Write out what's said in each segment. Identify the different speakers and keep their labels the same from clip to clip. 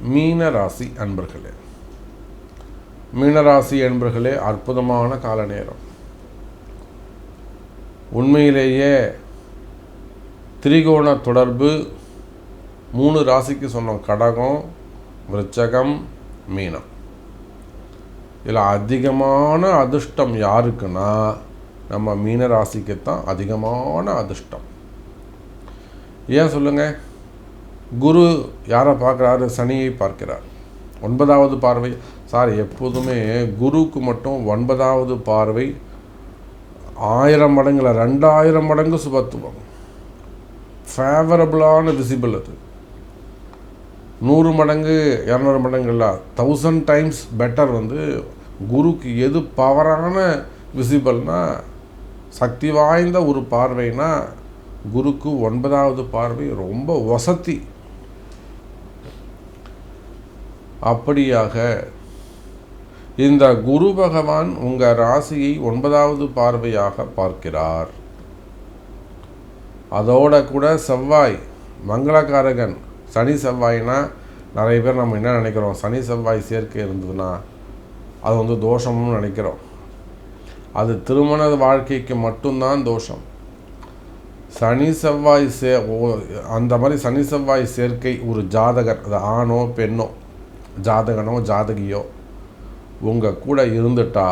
Speaker 1: மீன ராசி அன்பர்களே மீனராசி அன்பர்களே அற்புதமான கால நேரம் உண்மையிலேயே திரிகோண தொடர்பு மூணு ராசிக்கு சொன்னோம். கடகம் விருச்சகம் மீனம். இதில் அதிகமான அதிர்ஷ்டம் யாருக்குன்னா நம்ம மீன ராசிக்கு தான் அதிகமான அதிர்ஷ்டம். ஏன் சொல்லுங்க? குரு யாரை பார்க்குறாரு? சனியை பார்க்கிறார். ஒன்பதாவது பார்வை சார் எப்போதுமே குருவுக்கு மட்டும் ஒன்பதாவது பார்வை ஆயிரம் மடங்குல ரெண்டாயிரம் மடங்கு சுபத்துவம். ஃபேவரபுளான விசிபிள் அது. நூறு மடங்கு இரநூறு மடங்குல தௌசண்ட் டைம்ஸ் பெட்டர் வந்து குருக்கு எது பவரான விசிபிள்னா சக்தி வாய்ந்த ஒரு பார்வைனா குருக்கு ஒன்பதாவது பார்வை ரொம்ப வசதி. அப்படியாக இந்த குரு பகவான் உங்கள் ராசியை ஒன்பதாவது பார்வையாக பார்க்கிறார். அதோட கூட செவ்வாய் மங்களகாரகன் சனி செவ்வாய்னா நிறைய பேர் நம்ம என்ன நினைக்கிறோம்? சனி செவ்வாய் சேர்க்கை இருந்ததுன்னா அது வந்து தோஷம்னு நினைக்கிறோம். அது திருமண வாழ்க்கைக்கு மட்டும்தான் தோஷம். சனி செவ்வாய் சே ஓ- அந்த மாதிரி சனி செவ்வாய் சேர்க்கை ஒரு ஜாதகர் அது ஆணோ பெண்ணோ ஜாதகனோ ஜாதகியோ உங்கள் கூட இருந்துட்டா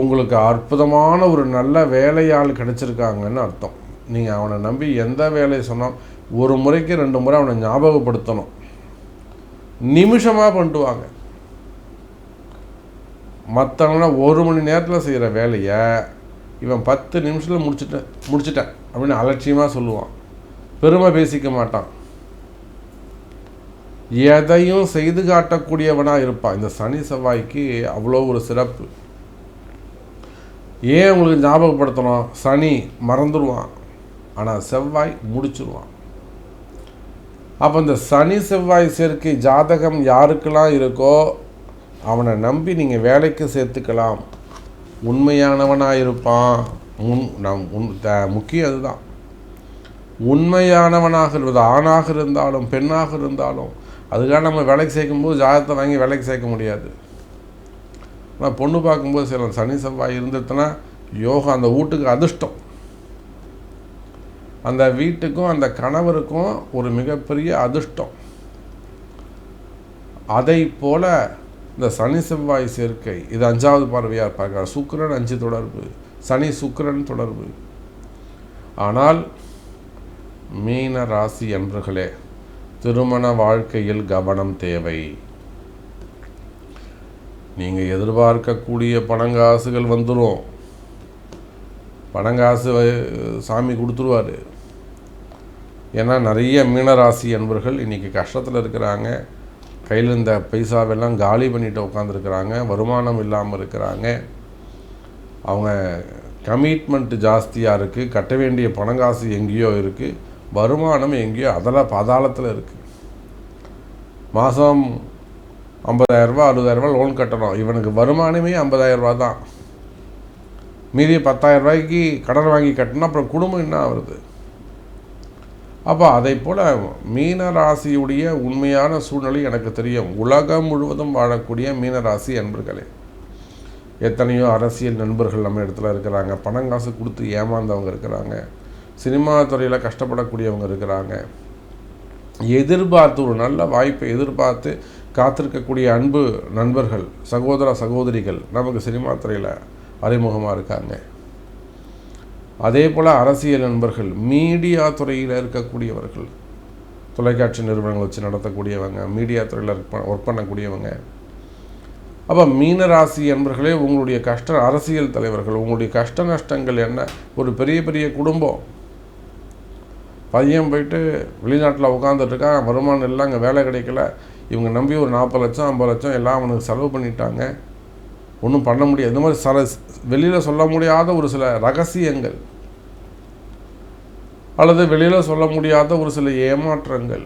Speaker 1: உங்களுக்கு அற்புதமான ஒரு நல்ல வேலையாள் கிடச்சிருக்காங்கன்னு அர்த்தம். நீங்கள் அவனை நம்பி எந்த வேலையை சொன்னால் ஒரு முறைக்கு ரெண்டு முறை அவனை ஞாபகப்படுத்தணும். நிமிஷமாக பண்ணிட்டுவாங்க. மற்றவங்கள ஒரு மணி நேரத்தில் செய்கிற வேலையை இவன் பத்து நிமிஷத்தில் முடிச்சிட்டேன் முடிச்சிட்டேன் அப்படின்னு அலட்சியமாக சொல்லுவான். பெருமை பேசிக்க மாட்டான். எதையும் செய்து காட்டக்கூடியவனாக இருப்பான். இந்த சனி செவ்வாய்க்கு அவ்வளோ ஒரு சிறப்பு. ஏன் உங்களுக்கு ஞாபகப்படுத்தணும்? சனி மறந்துடுவான் ஆனால் செவ்வாய் முடிச்சிருவான். அப்போ இந்த சனி செவ்வாய் சேர்க்கை ஜாதகம் யாருக்கெல்லாம் இருக்கோ அவனை நம்பி நீங்கள் வேலைக்கு சேர்த்துக்கலாம். உண்மையானவனாக இருப்பான் முன் நம் உன் த- முக்கியம் அதுதான். உண்மையானவனாக இருப்பது ஆணாக இருந்தாலும் பெண்ணாக இருந்தாலும் அதுக்காக நம்ம வேலைக்கு சேர்க்கும்போது ஜாதகத்தை வாங்கி வேலைக்கு சேர்க்க முடியாது. ஆனால் பொண்ணு பார்க்கும்போது சில சனி செவ்வாய் இருந்துட்டுனா யோகம் அந்த வீட்டுக்கு அதிர்ஷ்டம். அந்த வீட்டுக்கும் அந்த கணவருக்கும் ஒரு மிகப்பெரிய அதிர்ஷ்டம். அதை போல இந்த சனி செவ்வாய் சேர்க்கை இது அஞ்சாவது பார்வையாக பார்க்கிறார். சுக்கரன் அஞ்சு தொடர்பு. சனி சுக்கிரன் தொடர்பு. ஆனால் மீன ராசி என்பர்களே திருமண வாழ்க்கையில் கவனம் தேவை. நீங்கள் எதிர்பார்க்கக்கூடிய பணங்காசுகள் வந்துடும் பணங்காசு சாமி கொடுத்துருவாரு. ஏன்னா நிறைய மீனராசி அன்பர்கள் இன்றைக்கி கஷ்டத்தில் இருக்கிறாங்க. கையில் இருந்த பைசாவெல்லாம் காலி பண்ணிட்டு உட்காந்துருக்குறாங்க வருமானம் இல்லாமல் இருக்கிறாங்க. அவங்க கமிட்மெண்ட் ஜாஸ்தியாக இருக்குது கட்ட வேண்டிய பணங்காசு எங்கேயோ இருக்குது வருமானம் எங்கேயோ அதில் பாதாளத்தில் இருக்குது மாதம் ஐம்பதாயிரரூபா அறுபதாயிரரூபா லோன் கட்டணும். இவனுக்கு வருமானமே ஐம்பதாயிரரூபா தான். மீதி பத்தாயிரம் ரூபாய்க்கு கடன் வாங்கி கட்டணும் அப்புறம் குடும்பம் என்ன ஆகுறது? அப்போ அதை போல் மீனராசியுடைய உண்மையான சூழ்நிலை எனக்கு தெரியும். உலகம் முழுவதும் வாழக்கூடிய மீனராசி அன்பர்களே. எத்தனையோ அரசியல் நண்பர்கள் நம்ம இடத்துல இருக்கிறாங்க. பணம் காசு கொடுத்து ஏமாந்தவங்க இருக்கிறாங்க. சினிமா துறையில் கஷ்டப்படக்கூடியவங்க இருக்கிறாங்க. எதிர்பார்த்து ஒரு நல்ல வாய்ப்பை எதிர்பார்த்து காத்திருக்கக்கூடிய அன்பு நண்பர்கள் சகோதர சகோதரிகள் நமக்கு சினிமா துறையில் அறிமுகமாக இருக்காங்க. அதே போல் அரசியல் நண்பர்கள் மீடியா துறையில் இருக்கக்கூடியவர்கள் தொலைக்காட்சி நிறுவனங்கள் வச்சு நடத்தக்கூடியவங்க மீடியா துறையில் ஒர்க் பண்ணக்கூடியவங்க. அப்போ மீனராசி என்பர்களே உங்களுடைய கஷ்ட அரசியல் தலைவர்கள் உங்களுடைய கஷ்ட நஷ்டங்கள் என்ன? ஒரு பெரிய பெரிய குடும்பம். பையன் போயிட்டு வெளிநாட்டில் உட்காந்துட்ருக்கான் வருமானம் இல்லை அங்கே வேலை கிடைக்கல. இவங்க நம்பி ஒரு நாற்பது லட்சம் ஐம்பது லட்சம் எல்லாம் அவனுக்கு செலவு பண்ணிட்டாங்க. ஒன்றும் பண்ண முடியாது. இந்த மாதிரி சில வெளியில் சொல்ல முடியாத ஒரு சில ரகசியங்கள் அல்லது வெளியில் சொல்ல முடியாத ஒரு சில ஏமாற்றங்கள்.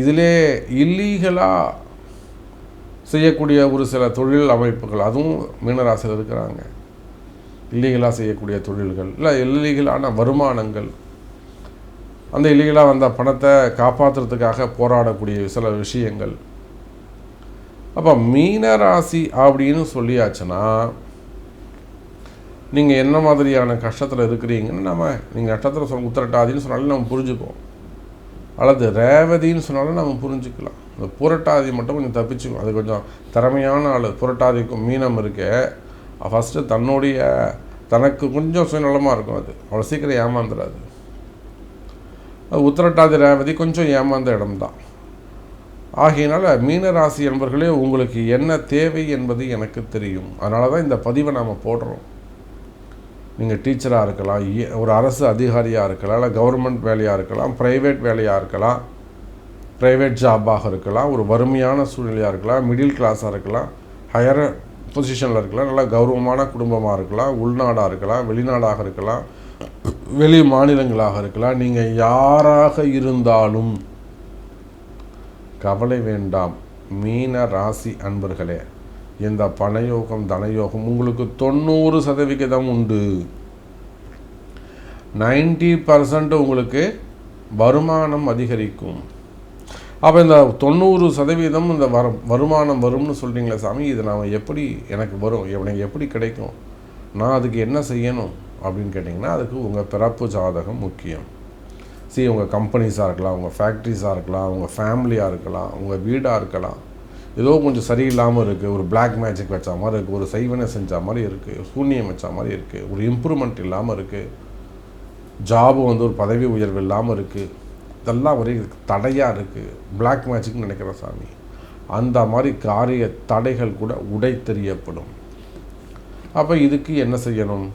Speaker 1: இதிலே இல்லீகலாக செய்யக்கூடிய ஒரு சில தொழில் அமைப்புகள் அதுவும் மீனராசியில் இருக்கிறாங்க. இல்லீகலாக செய்யக்கூடிய தொழில்கள் இல்லை இல்லீகலான வருமானங்கள். அந்த இல்லீகலாக வந்த பணத்தை காப்பாற்றுறதுக்காக போராடக்கூடிய சில விஷயங்கள். அப்போ மீனராசி அப்படின்னு சொல்லியாச்சுன்னா நீங்கள் என்ன மாதிரியான கஷ்டத்தில் இருக்கிறீங்கன்னு நம்ம நீங்கள் நட்சத்திரம் சொல்ல உத்திரட்டாதின்னு சொன்னாலும் நம்ம புரிஞ்சுப்போம் அல்லது ரேவதின்னு சொன்னாலும் நம்ம புரிஞ்சுக்கலாம். இந்த புரட்டாதி மட்டும் கொஞ்சம் தப்பிச்சுக்கும். அது கொஞ்சம் திறமையான ஆள். புரட்டாதிக்கும் மீனம் இருக்க. ஃபஸ்ட்டு தன்னுடைய தனக்கு கொஞ்சம் சுயநலமாக இருக்கும் அது. அவ்வளோ சீக்கிரம் ஏமாந்துடாது உத்திரட்டாதி ரேவதி கொஞ்சம் ஏமாந்த இடம்தான். ஆகையினால மீனராசி என்பர்களே உங்களுக்கு என்ன தேவை என்பது எனக்கு தெரியும். அதனால தான் இந்த பதிவை நாம் போடுறோம். நீங்கள் டீச்சராக இருக்கலாம் ஒரு அரசு அதிகாரியாக இருக்கலாம் இல்லை கவர்மெண்ட் வேலையாக இருக்கலாம் ப்ரைவேட் வேலையாக இருக்கலாம் ப்ரைவேட் ஜாபாக இருக்கலாம் ஒரு வறுமையான சூழ்நிலையாக இருக்கலாம் மிடில் கிளாஸாக இருக்கலாம் ஹையர் பொசிஷனில் இருக்கலாம் நல்லா கௌரவமான குடும்பமாக இருக்கலாம் உள்நாடாக இருக்கலாம் வெளிநாடாக இருக்கலாம் வெளி மாநிலங்களாக இருக்கலாம். நீங்கள் யாராக இருந்தாலும் கவலை வேண்டாம். மீன ராசி அன்பர்களே இந்த பணயோகம் தனயோகம் உங்களுக்கு தொண்ணூறு சதவிகிதம் உண்டு. நைன்டி பர்சன்ட் உங்களுக்கு வருமானம் அதிகரிக்கும். அப்போ இந்த தொண்ணூறு சதவீதம் இந்த வர வருமானம் வரும்னு சொல்கிறீங்களே சாமி இது நான் எப்படி எனக்கு வரும் எனக்கு எப்படி கிடைக்கும்? நான் அதுக்கு என்ன செய்யணும்? அப்படின்னு கேட்டிங்கன்னா அதுக்கு உங்கள் பிறப்பு ஜாதகம் முக்கியம். சரி உங்கள் கம்பெனிஸாக இருக்கலாம் உங்கள் ஃபேக்ட்ரிஸாக இருக்கலாம் உங்கள் ஃபேமிலியாக இருக்கலாம் உங்கள் வீடாக இருக்கலாம். ஏதோ கொஞ்சம் சரியில்லாமல் இருக்குது ஒரு பிளாக் மேஜிக் வச்ச மாதிரி இருக்குது ஒரு சைவனை செஞ்ச மாதிரி இருக்குது சூன்யம் வச்ச மாதிரி இருக்குது ஒரு இம்ப்ரூவ்மெண்ட் இல்லாமல் இருக்குது ஜாபு வந்து ஒரு பதவி உயர்வு இல்லாமல் இருக்குது இதெல்லாம் ஒரே தடையாக இருக்குது பிளாக் மேஜிக்னு நினைக்கிற சாமி. அந்த மாதிரி காரிய தடைகள் கூட உடை தெரியப்படும் அப்போ இதுக்கு என்ன செய்யணும்?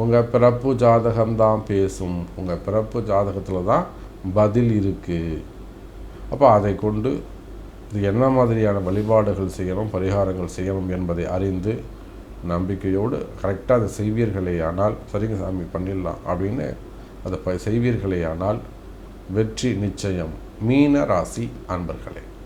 Speaker 1: உங்கள் பிறப்பு ஜாதகம்தான் பேசும். உங்கள் பிறப்பு ஜாதகத்தில் தான் பதில் இருக்குது அப்போ அதை கொண்டு இது என்ன மாதிரியான வழிபாடுகள் செய்யணும் பரிகாரங்கள் செய்யணும் என்பதை அறிந்து நம்பிக்கையோடு கரெக்டாக அதை செய்வீர்களே ஆனால் சரிங்க சாமி பண்ணிடலாம் அப்படின்னு அதை ப செய்வீர்களே ஆனால் வெற்றி நிச்சயம். மீன ராசி அன்பர்களே.